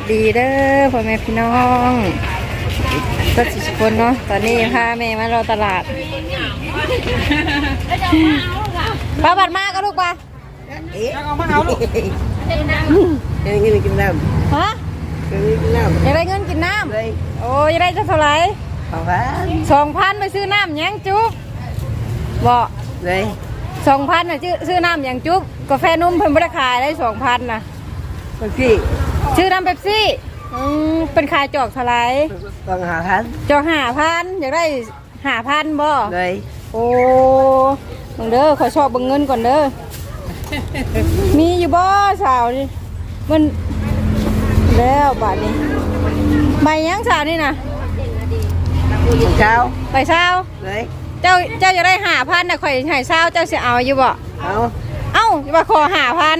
สดีเด้อพ่อแม่พี่น้องก็สิสคนเนาะตอนนี้พาแม่มารอตลาดป้าบัดมากก็ลูกปะเอ๊ะเอามาเอาลูกเดี๋ยวนี้กินน้ฮะำเดี๋ยวนี้กินน้อยากได้เงินกินน้ำเลยำโอ้ยากได้จะเท่าไหร่เอาว่าสองพันไปซื้อน้ำหยังจุ๊บบอกเลยสองพันน่ะซื้อซื้อน้ำหยังจุ๊บกาแฟนุ่มเพิ่นไม่ได้ขายได้สองพันน่ะคนพี่ ชื่อน้ำเป๊ปซี่อืมเป็นขายจอกเท่าไหร่ต้องหาพันจอกห้าพันอยากได้ห้าพันบ่เลยโอ้เบิ่งเด้อขอชอบเบิ่งเงินก่อนเด้อมีอยู่บ่สาวนี่มันแล้วบาทนี้ใบยังสาวนี่นะเช้าใบสาวเลยเจ้าเจ้าจะได้ห้าพันน่ะข่อยให้สาวเจ้าสิเอาอยู่บ่เอาเอ้าอย่ามาขอห้าพัน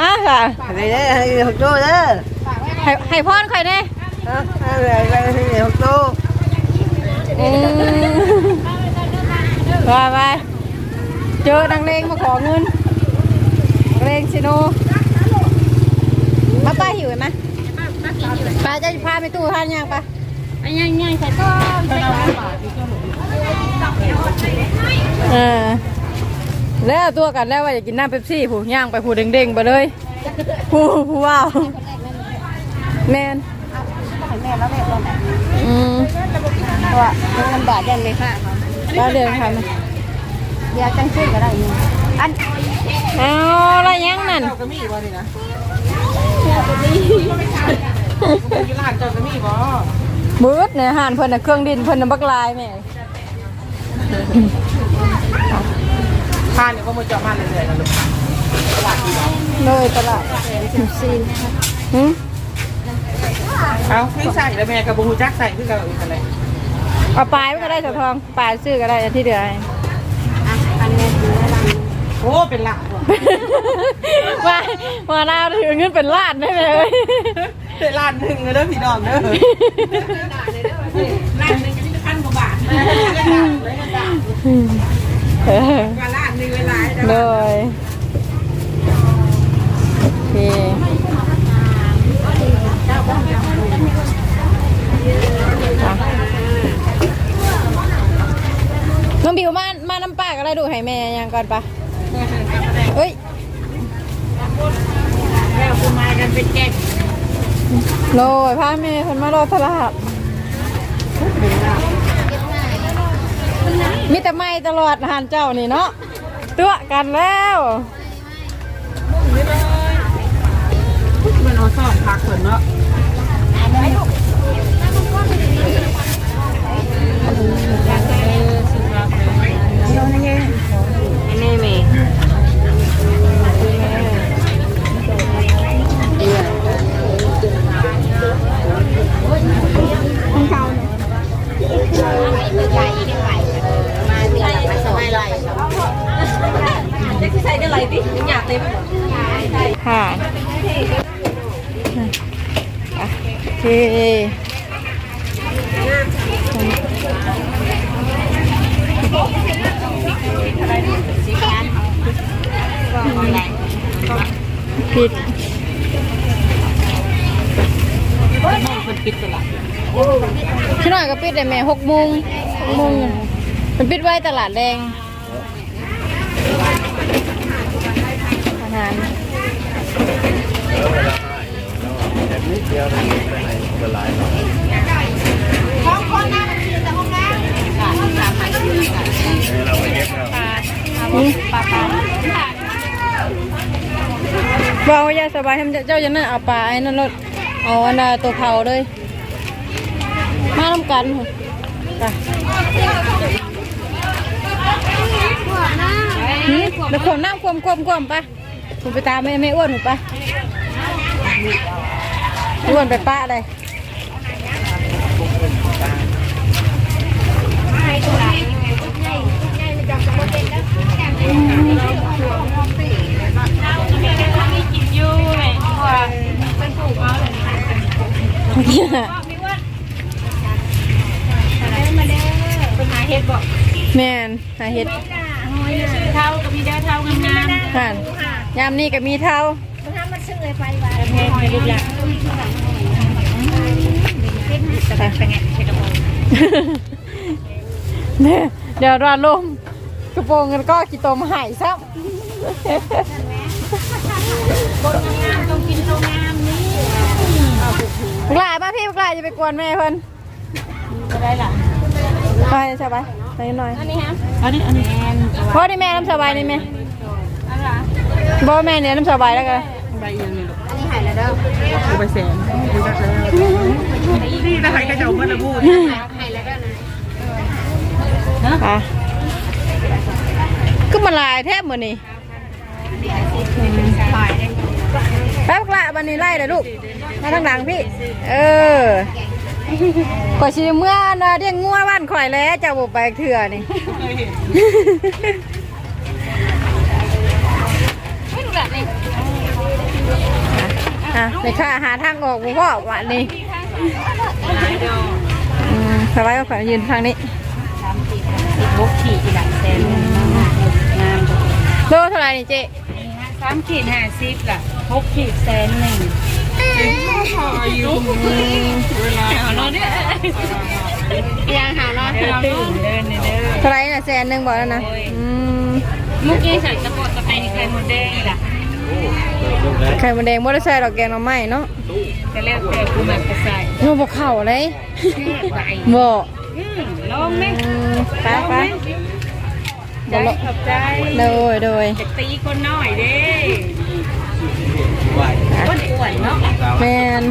อะค่ะอะไรเด้อให้หกตัวเด้อให้ให้พรข่อยแน่เอาอะไรไปให้หกตัวอืมว่าไปเจอดังเลงมาขอเงินเลงชิโนมาป้าหิวไหมป้าจะพาไปตู้ทานยังปะอันยังยังใส่ต้มใส่ต้มเออ แล้วตัวกันแล้วว่าอยากกินน้ำเป๊ปซี่ผู้ย่างไปผู้เด้งๆไปเลยผู้ผู้ว้าวแมนแม่แล้วแม่ต้มอืมว่าเงินบาทยันเลยค่ะแล้วเดินทเดี๋ยวจังซื้อก็ได้อันเอาอะไรยังนั่นเจ้าก็มีบ่นี่นะกินร้านเจ้าก็มีบ่มืดเนี่ยอาหารเพิ่นน่ะเครื่องดินเพิ่นน่ะบักลายแม่ ทานเนี่ยก็มาเจาะมาเรื่อยๆนะลูกเลยตลาดซีนหืมเอาให้ใส่แล้วแม่กับบุหูจักใส่คือกันอะไรเอาปลายมันก็ได้เสะทองปลายซื้อก็ได้ที่เดือให้อันนี้คืออะไรโอ้เป็นหลักว่ะมามาลาวถือเงินเป็นล้านได้เลยเป็นล้านหนึ่งเลยเด้อพี่น้องเด้อล้านหนึ่งก็มีพันกว่าบาท เออว่าล้านหนึ่งเวลาเลยโอเคอะน้องบิวมา มาน้ำปลาก็ได้ดูให้แม่ยังก่อนปะเฮ้ยแล้วคือมากันเป็นแก๊งโลยพาแม่คนมารอตลาดมีแต่ไม่ตลอดอาหารเจ้านี่เนาะ ตัวกันแล้วมันเอาซ่อนพักเพิ่นเนาะ อันนี้มีค่ะอะโอเคผิดมันปิดตลาดชิหน่อยก็ปิดเลยแม่หกโมงหกโมงมันปิดไว้ตลาดแดง อาหารบอกว่ายาสบายให้มันเจ้าจะนั่นเอาปลาไอ้นั่นรถเอาอันน่ะตัวเผาเลย มาทำกันค่ะไปหืมเดี๋ยวขวมน้ำขวมขวมขวมไป ผมไปตามแม่แม่อ้วนหนูไปอ้วนไปป้าเลยแม่นหาเห็ดเท่ากับมีเด้อเท่างามห่าน ยามนี้ก็มีเท่าๆถ้ามันซื้อเลยไปว่าแพงให้ลูกหลานจะเป็นไงใช้กระโปรงเนี่ยเดี๋ยวรอลมกระโปรงกันก็กี่ตัวมาหายซ้ต้องกินโรงงานนี่ำกลายมาพี่กลายจะไปกวนแม่เพิ่นจะได้ล่ะไปใช่ไหมไปหน่อยอันนี้ฮะอันนี้อันนี้แอนพ่อนี่แม่น้ำสบายนี่แม่อะไร บ่แม่เนี่ยน้ำสบายแล้วกันใบเอียงนี่ลูกอันนี้หายแล้วเด้อเอาไปแสนนี่นะใครกระจกมันละพูดหายแล้วเด้อนะอะก็มาลายแทบหมดนี่หายได้แป๊บกละบันนี้ไล่เลยลูกมาทางหลังพี่ เออข่อยชีเมื่อนะเรียกงัวบ้านข่อยแล้วจะบุไปเถื่อนี่ เคยเห็น ไม่รู้แบบนี้ อะในข้าหาทางออกบุพ่อวันนี้อืมสบายก็ขอยืนทางนี้บกขี่กี่หลังแสนงามโลเท่าไหร่นี่เจ๊สามขีดห้าสิบล่ะหกขีดแสนหนึ่งอายุเวลาหาเนาะเนี่ยยังหาเนาะเราตื่นเดินเด้อเท่าไหร่น่ะแสนหนึ่งบอกแล้วนะอืมเมื่อกี้ใส่กระโปรงกระไนไข่มดแดงล่ะ ไข่มันแดงบ่ได้ใส่ดอกแกงหน่อไม้เนาะก็แล้วแต่กูมันจะใส่นูบ่เข้าเลยไหนบ่ลองไหมอืมไปไปใจขอบใจโดยโดยจะตีคนน้อยเด้คนอ้วนเนาะแมน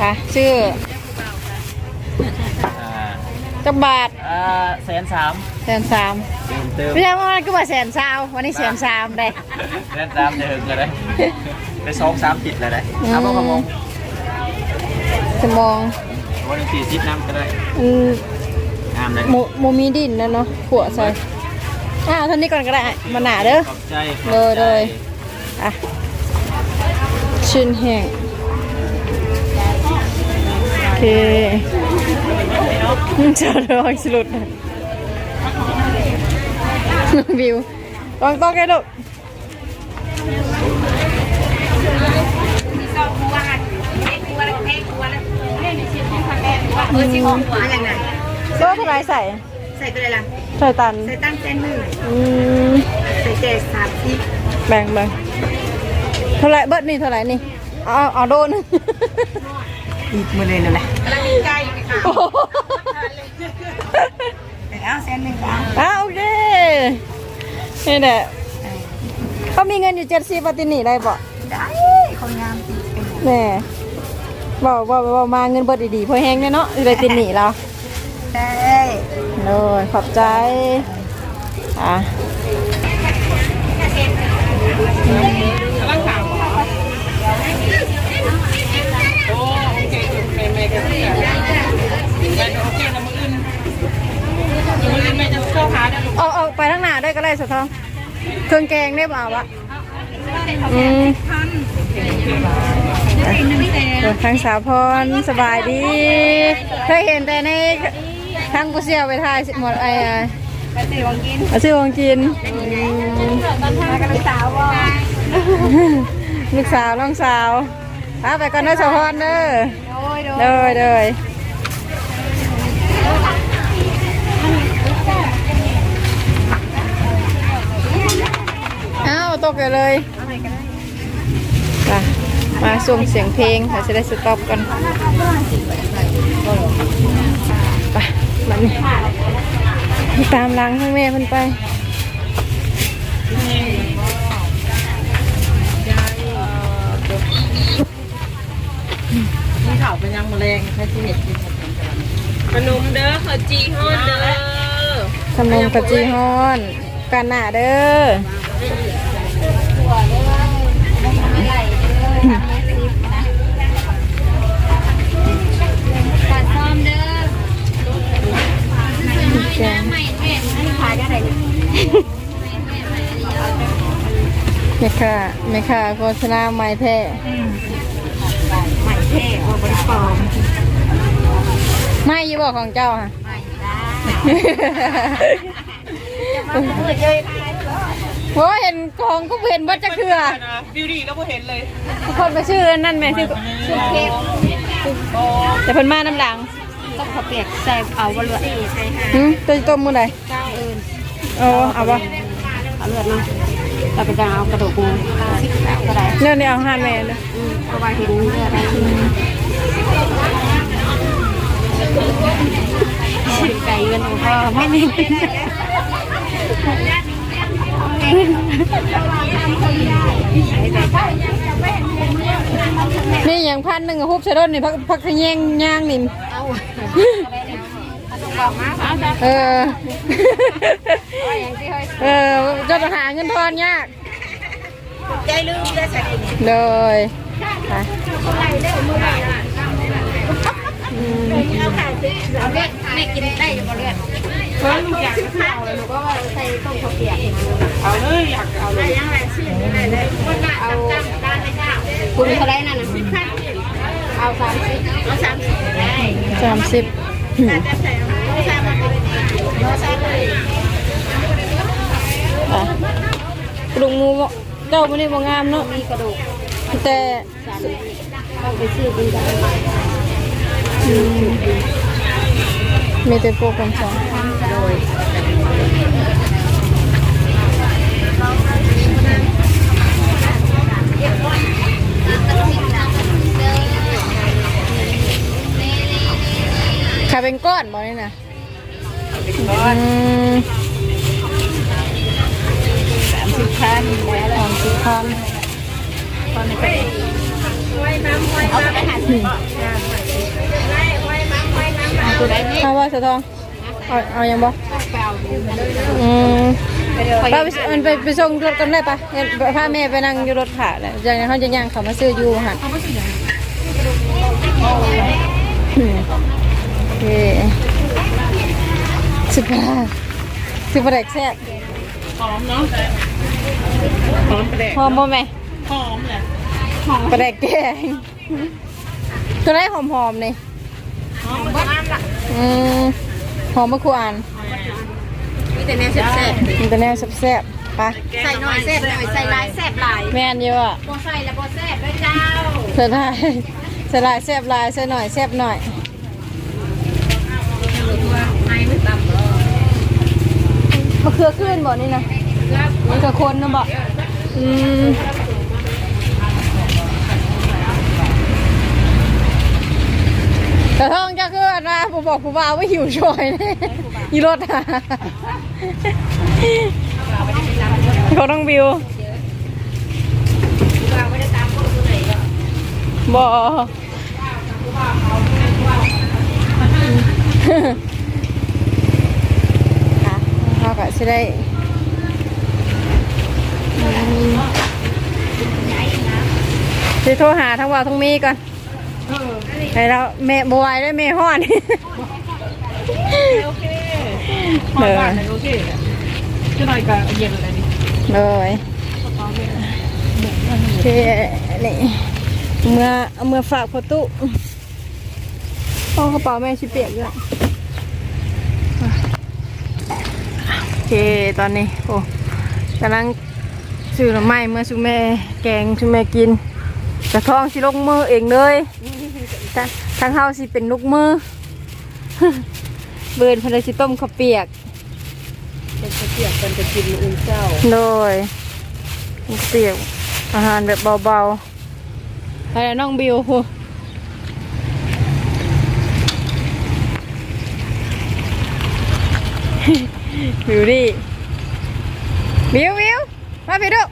ค่ะชื่อจักบาท อ่าแสนสามแสนสามเติมไม่ใช่ว่ามันก็ว่าแสนสาววันนี้แสนสามได้แสนสามจะถึงเลยไปสองสามติดเลยนะเอาพวกขโมงสมองวันนี้สี่สิบน้ำก็ได้อืมงามเลยโมโมมีดินนะเนาะขัวใส่อ้าวเท่านี้ก่อนก็ได้มาหนาเด้อขอบใจเลยเลยอะชิ้นแห้งโอเค จะระวังสลุดนะวิวลองต้องกันลูกเออชิมหัวอย่างไรโซ่เท่าไรใส่ ใส่ไปเลยล่ะ ใส่ตัน ใส่ตั้งเส้นหนึ่งอืมใส่เจ็ดสามสิบแบ่งแบ่งเท่าไรเบิดนี่เท่าไรนี่ เอาเอาโดน อีกมือเลยเลยนะกำลังมีไก่ค่ะโอ้โหแล้วเส้นหนึ่งค่ะอะโอเคนี่แหละเขามีเงินอยู่เจ็ดสิบปฏินี่ได้ปะได้คนงามจริงแน่บอกบอกบอกมาเงินเบิดดีๆเพอแห้งเนี่ยเนาะสิได้ตินหนีเราได้เลยขอบใจอะ โอ้โอเคแม่แม่กันเนี่ยแม่โอเคนะมืออื่นมืออื่นแม่จะเข้าหาได้ลูก เอาเอาไปทางหน้าได้ก็ได้ สุดท้อง เครื่องแกงได้เปล่าวะอืมเดี๋ยวทางสาวพรสบายดี เคยเห็นแต่ในทางกุเซียวไปทายหมดไอ้อะไปซื้อของกินเอาชื่อวงกินอืมมากันสาวว่าลูกสาวน้องสาวเอาไปก่อนนะสาวพรเด้อโดยโดย ตกเลยไปมาส่งเสียงเพลงเราจะได้สต็อปกันไปมันนี่ตามหลังข้างแม่เพิ่นไปมีข่าวเป็นยังแมลงใครที่เห็ดกินขนมเด้อขอจีฮอนเด้อทำนมกะจีฮอนกันหนาเด้อ ไม่แม่ไม่ขายได้ไหนแม่ค่ะแม่ค่ะโฆษณาไม้แท้ใหม่เท่ออกบริปลอมไม่อยี่บอกของเจ้าค่ะใหม่ได้จะมาเปิดเลย โอ้เห็นกองก็เห็นว่าจะเคือบิวดี้ก็บ่เห็นเลยทุกคนไปชื่อนั่นไหมชื่อชื่อเค้กโอ้แต่เพิ่นมาน้ำหลังต้องขอเปียกใส่เอาบะเลือดหืมตัวจะต้มมื้อใดเจ้าเอิญเอาเอาบ่เอาเลือดมาเราไปจะเอากระดูกงูก็ได้เนี่ยนี่เอาหานแม่เลยอืมเพราะว่าเห็นเลือดได้ไก่เงินของพ่อไม่มี นี่อย่างพันหนึ่งอะฮุบใส่รถนี่พักพักขะแยงย่างนี่เอาบอกมาเอาจ้ะเอออย่างที่เฮ้ยเออเจะหาเงินทอนยากใจลืมได้สักทีเลยไปเอาข่าวสิเอาเลือดไม่กินได้จะบะเลือด เฮ้ยลูกอยากจะเอาเลยลูกก็ว่าใส่ต้มข้าวเปียกเอาเลยอยากเอาเลยยังไงชื่ออะไรเลยเอาคุณเท่าไรนั่นนะเอาสามสิบเอาสามสิบได้สามสิบจะใส่เอาสามเอาสามเลยกระดูกหมูเจ้าไม่ได้บ่งามเนาะมีกระดูกแต่ต้องไปซื้อเป็นกันมีแต่โปรกรมสอง ยขายเป็นก้อนบ่นี่นะอืมสามสิบพันแล้วสามสิบพันตอนนี้ไปเอาไปหาซื้อเอาตัวไหนนี่เอาว่าสะทอง เอาเอายังบ่ไปเอาดูกันอืมไปเดี๋ยวไปไปมันไปไปส่งรถกันได้ปะเห็นพาแม่ไปนั่งอยู่รถขาเลยอย่างนั้นเขาจะย่างเขามาซื้ออยู่หันอืมโอเคสิบาทสิบาทแซ่บหอมเนาะหอมประเดกหอมบ่แม่หอมเลยปลาแดกแกงตัวไหนหอมหอมๆนี่หอมบ้านละอืม หอมมะขวานมีแต่แนวแซ่บมันเป็นแนวแซ่บๆไปใส่หน่อยแซ่บหน่อยใส่ลายแซ่บลายแม่นเยอะอะโบใส่แล้วโบแซ่บด้วยเจ้าใส่ได้ใส่ลายแซ่บลายใส่หน่อยแซ่บหน่อยไม่ไม่ต่ำหรอกมะเขือขึ้นบ่นี่นะมะเขือคนนะบ่อืมแต่ท้อง จะขึ้นนะผมบอกผมว่าว่าหิวช่วยเลยยีรถอะเขาต้องบิวเราไม่ได้ตามพวกตัวไหนก็บอค่ะเราก็จะได้จะโทรหาทั้งว่าทั้งมีก่อน ให้เราเมย์บวยได้เมย์ห้อนโอเคหอมบ้านเลยโอเคจะหน่อยกับเย็นอะไรนี่เลยโอเคนี่เมื่อเมื่อฝากพอตุเอากระเป๋าแม่ชิเปียกด้วยโอเคตอนนี้โอ้กำลังซื้อหน่อไม้เมื่อสุแม่แกงสุแม่กิน กระท้องสิลงมือเองเลยทั้งทั้งเฮาสิเป็นลูกมือ เบิร์นเพนสิต้มข้าวเปียกเป็นข้าวเปียกเป็นจะกินมื้ออื่นเจ้าโดยเปียกอาหารแบบเบาๆอะไรน้องบิวหูบิวดิบิวบิวมาพี่ดู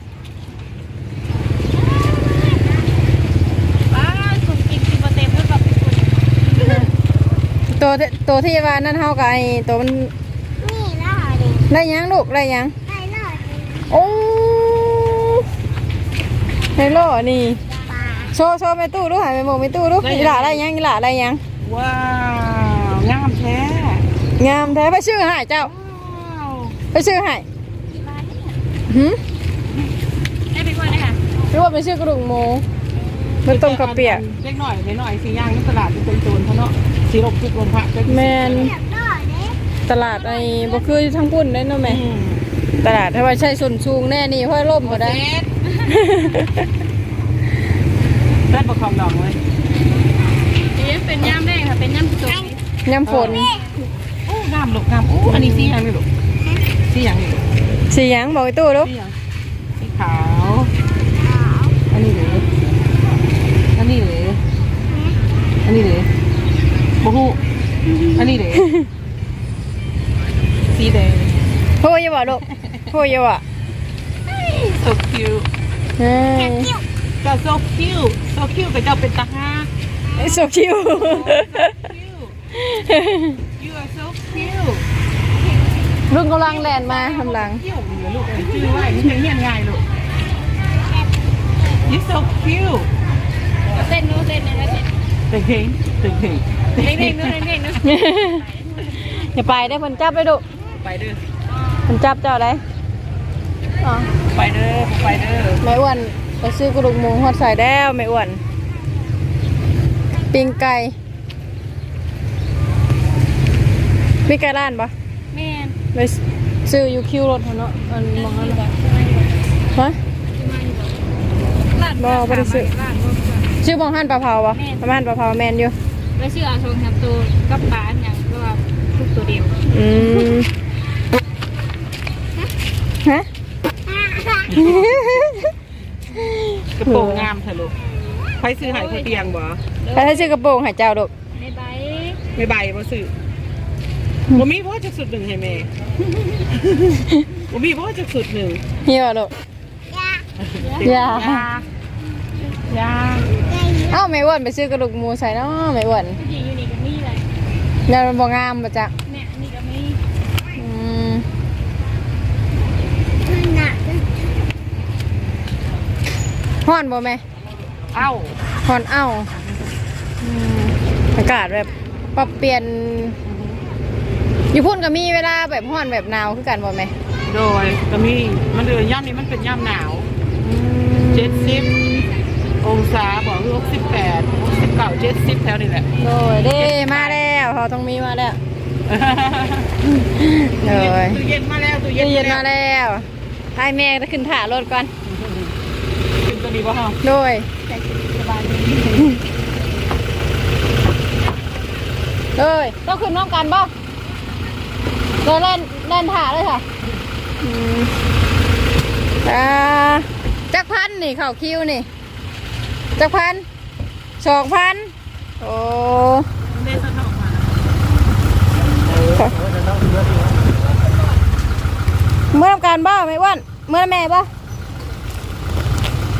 ป้าคุณกินกินมาเต็มแล้วแบบ ตัวที่ตัวที่ว่านั่นเท่ากับไอ้ตัวมันนี่นะดิได้ยังลูกได้ยังได้เลยโอ้ไฮโลนี่โชว์โชว์ไปตู้ดูหายไปหมกไปตู้ดูอีหล่าได้ยังอีหล่าได้ยังว้าวงามแท้งามแท้ไปชื่อใหายเจ้าไปชื่อใหายหืมได้ไปก่อนนะคะหรือว่าไปชื่อกระดูกหมูมันต้มกระเปียกเล็กหน่อยเล็กหน่อยสีย่างในตลาดจะเป็นโจรเขาเนาะ สีรบจุดลมพระแมนตลาดไอ้บ่คือทั้งปุ่นได้เนาะแม่อืมตลาดถ้าว่าใช่ส่วนสูงแน่นี่เพราะล่มก็ได้เจ็ดเล่นประคองดอกเลยนี่เป็นย่ามแรกค่ะเป็นย่ามสุกยำฝนโอ้งามลูกงามโอ้อันนี้สีหยังนี่ลูกสีหยังนี่ลูกสีหยังบอกไอ้ตู้ลูกสีหยังสีขาวอันนี้เหรออันนี้เหรออันนี้เหรอ โอ้โหอันนี้เหรอสีแดงโหยบ่ลูกโหยบ่ so cute เฮ้ยเจ้า so cute so cute กับเจ้าเป็นตาฮักโซคิว you are so cute ลุงกำลังแลนมาทำหลัง cute เหลือลูกไอ้ชื่อว่านี่เป็นเงี้ยง่ายลูก you so cute เต้นนู้นเต้นนี่นะเต้น เด็กเพลงเด็กเพลงเด้งเด้งนู้นเด้งเด้งนู้นอย่าไปได้เพิ่นจับได้ดุไปเด้อเพิ่นจับเจ้าได้อ๋อไปเด้อไปเด้อแม่อ้วนไปซื้อกระดูกหมูฮอดใส่แล้วแม่อ้วนปิ้งไก่มีไก่ร้านปะแม่นไปซื้ออยู่คิวรถเขาเนาะอันมองนั่นปะฮะบ่บ่ได้ซื้อ ชื่อมองหันปลาเผาปะประมาณปลาเผาแมนอยู่แล้วชื่ออาชงครับตัวกับปลาอย่างก็ว่าทุกตัวเดียวอืมฮะ กระโปรงงามเถอะลูกไปซื้อใหายผู้เตียงบ่ไปให้ซื้อกระโปรงให้เจ้าลูกในใบไม่ใบบ่ซื้อบ่มีเพราะจะสุดหนึ่งให้แม่ บ่มีเพราะจะสุดหนึ่งเฮียลูกอย่ายา เอ้าแม่อ้วนไปซื้อกระดูกหมูใส่เนาะแม่อ้วนผู้หญิงอยู่นี่ก็มีเลยยามันบ่งามปะจ๊ะเนี่ยนี่ก็มีอืมฮ้อนบ่แม่เอ้าฮ้อนเอ้าอืมอากาศแบบปรับเปลี่ยน อยู่พุ่นก็มีเวลาแบบฮ้อนแบบหนาวคือกันบ่แม่โดยก็มีมันเดือนย่ำนี้มันเป็นย่ำหนาวอืม เจ็ดสิบ องศาบอกหกสิบแปดหกสิบเก้าเจ็ดสิบแถวนี่แหละโดยเด้มาแล้วเขาต้องมีมาแล้วเลยตู้เย็นมาแล้วตู้เย็เย็นนเย็นมาแล้วให้แม่จะขึ้นถ่ารถก่อนกินตัวนี้ป่ะฮะโดยเอ้ยต้องขึ้นน้องกันบ่เดินเล่นเล่นถ่าเลยค่ะอืมอ่าจักพันนี่เข่าคิวนี่ จักพันสองพันโอ้เล่นสนุกมาเมื่อทำการบ้าไหมอ้วันเมื่อแม่บ่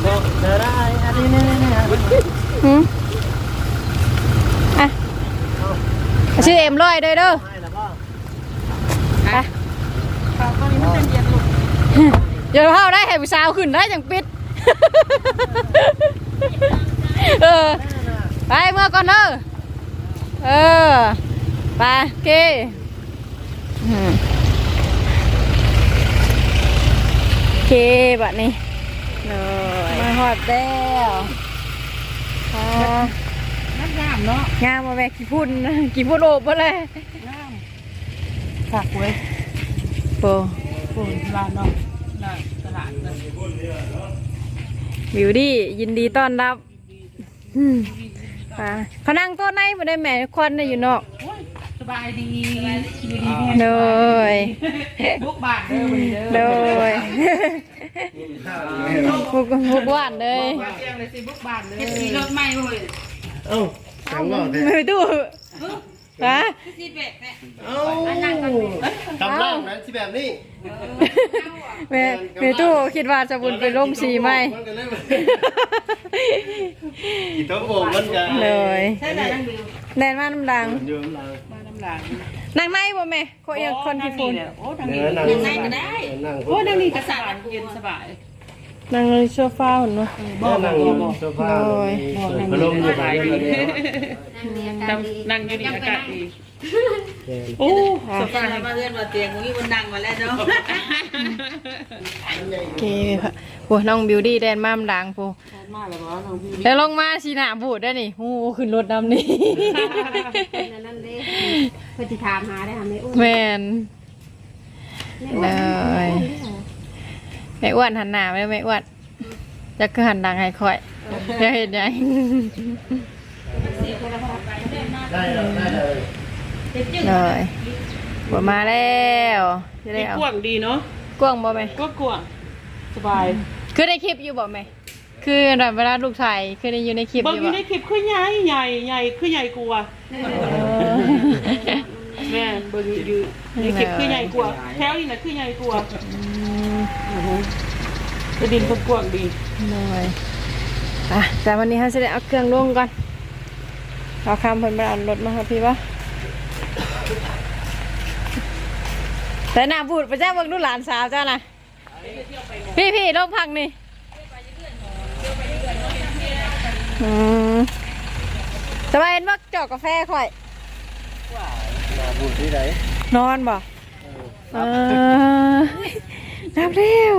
เดี๋ยวได้อันนี้นี่นี่หืมอะชื่อเอ็มร้อยเด้อเด้อไปข้าวนี้มันเป็นเย็นลูกเดี๋ยวเข้าได้ให้ผู้สาวขึ้นได้จังปิด ออไปเมื่อก่อนเด้อเออ ไปโอเคอืมโอเคบัดนี้เลยมาหอดแล้วอ่าน้ำงามเนาะงามมาแม่กี่พุ่นกี่พุ่นโอบมาเลยงามฝากไว้โปปูนร้านเนาะร้านตลาดนะวิวดี้ยินดีต้อนรับอืมอ่า เขานั่งโต๊ะไหนมาได้แม่ควันน่ะอยู่นอกโอ้ยสบายดีอยู่ดีแน่เลยบุกบาทเด้อวันนี้เลเด้อยบุกบุกหวานเลยมาเตียงเลยสิบุกบาทเลยมีรถใหม่เลยเอ้าแสงบอกเนี่ยมือตู้ ฮะเอ้าตำล่างนั้นที่แบบนี้แม่แม่ตู้คิดว่าจะบุญไปร่มสีไหมมันก็เลยกี่ตัวโบกมันกันเลยแดนมาน้ำดังยืมลังมาน้ำลายนั่งในบ่แม่โคเอียงคนที่ฟูนโอ้ทางเนื้นี้อนั่งก็ได้นั่งโอ้ทางนี้กระสานเย็นสบาย นั่งในโซฟาหุ่นเนาะ บ่นั่งโซฟาพัดลมอยู่ไหนกันเนี่ยนั่งอยู่นี่อากาศดีโอ้สบายมาเลื่อนมาเตียงนี้มันนั่งมาแล้วเนาะโอเคค่ะโอ้น้องบิวดี้แดนมาน้ำดังปูมาแล้วบ่น้องพี่แล้วลงมาสีหน้าบูดได้นี่โอ้ขึ้นรถน้ำนี่ นั่นเด้เพื่อที่ถามหาได้ค่ะแม่อุ้มแมนเลย แม่อ้วนหันหน้าไว้แม่อ้วนจะคือหันดังให้ค่อยจะเห็นยังได้แล้วได้เลยเลยบ่มาแล้วจะได้เอากว้างดีเนาะกว้างบ่แม่ก็กว้างสบายคือในคลิปอยู่บ่แม่คือเวลาลูกชายคือได้อยู่ในคลิปบาองยู่อยู่บ่ในคลิปคือใหญ่ใหญ่ใหญ่คือใหญ่กว่าเออ แม่เบิ่งอยู่ในคลิปคือใหญ่กว่าแถวนี่น่ะคือใหญ่กว่าจะดินก็กว้างดีเลยอะแต่วันนี้เขาจะได้เอาเครื่องลงก่อนเราคำเพิ่นมาเอารถมาครับพี่วะแต่หน้าบูดไปแจ้งเบิ่งดูหลานสาวเจ้านะพี่พี่ลงพังนี่อืมสบายเห็นว่าเจอกกาแฟค่อยมา บุญที่ไหนนอนบ่เออนับเร็ว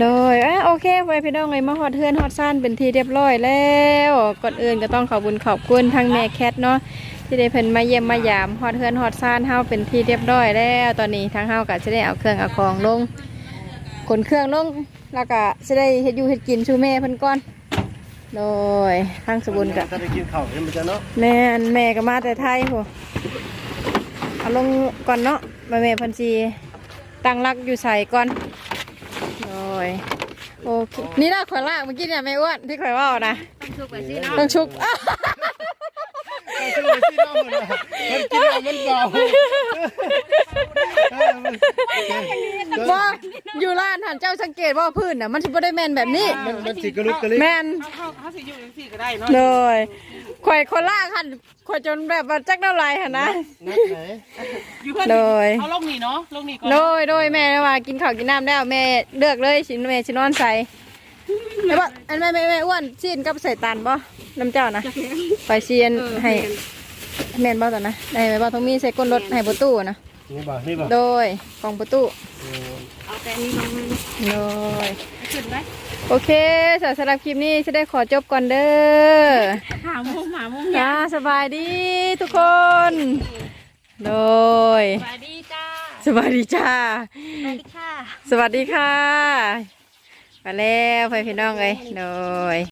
โดยอะโอเคไปพี่น้องเลยมาฮอดเทือนฮอดซ่านเป็นที่เรียบร้อยแล้วก่อนอื่นก็ต้องขอบคุญขอบคุณทางแม่แคทเนาะที่ได้เพิ่นมาเยี่ยมมายามฮอดเทือนฮอดซ่านเฮาเป็นที่เรียบร้อยแล้ว ตอนนี้ทางเฮาก็จะได้เอาเครื่องเอาของลงขนเครื่องลงแล้วก็จะได้เฮ็ดอยู่เฮ็ดกินชูแม่เพิ่นก่อนโดยทางสบุญก็ถ้าได้กินข้าวเห็นมันจะเนาะแม่นแม่ก็มาแต่ไทยโห เอาลงก่อนเนาะแม่แม่เพันจีตั้งรักอยู่ใส่ก่อนโอ้ยโอเคนี่น่าข่อยลากเมื่อกี้เนี่ยแม่อ้วนที่ข่อยว่านะชุกไปสิเนาะต้องชุกเอาซื้อไปซื้อน้ำมันเลยมันกินแล้วมันเบาเออมันว่าอยู่ร้านหันเจ้าสังเกตว่าพื้นน่ะมันสิบ่ได้แม่นแบบนี้มันมันสิกระลุกกระลิกแม่นเขาเขาสิอยู่จังซี่ก็ได้เนาะเลย ข่อยคนลากหันข่อยจนแบบว่าจักเท่าไรหันนะ นักไหนอยู่เพื่อนโดย เอาลงนี่เนาะลงนี่ก่อนโดยโดยแม่ว่ากินข้าวกินน้ำแล้วแม่เลือกเลยสินแม่สินอนใส่แม่ว่าอันแม่แม่แม่อ้วนซีนกับใส่ตันบ่น้ำเจ้านะไปเชียนให้แม่นบ่ตอนนะได้แม่บ่ต้องมีใส่ก้นรถให้ประตูนะนี่บ่นี่บ่โดยกองประตูเอาแต่นี่ลงมาโดยขึ้นไป โอเคสำหรับคลิปนี้จะได้ขอจบก่อนเด้อหามุมหามุมจ้าสบายดีทุกคน โดย สวัสดีจ้าสบายดีจ้า สวัสดีค่ะ สวัสดีค่ะ มาแล้วไปพี่น้องเลยโดย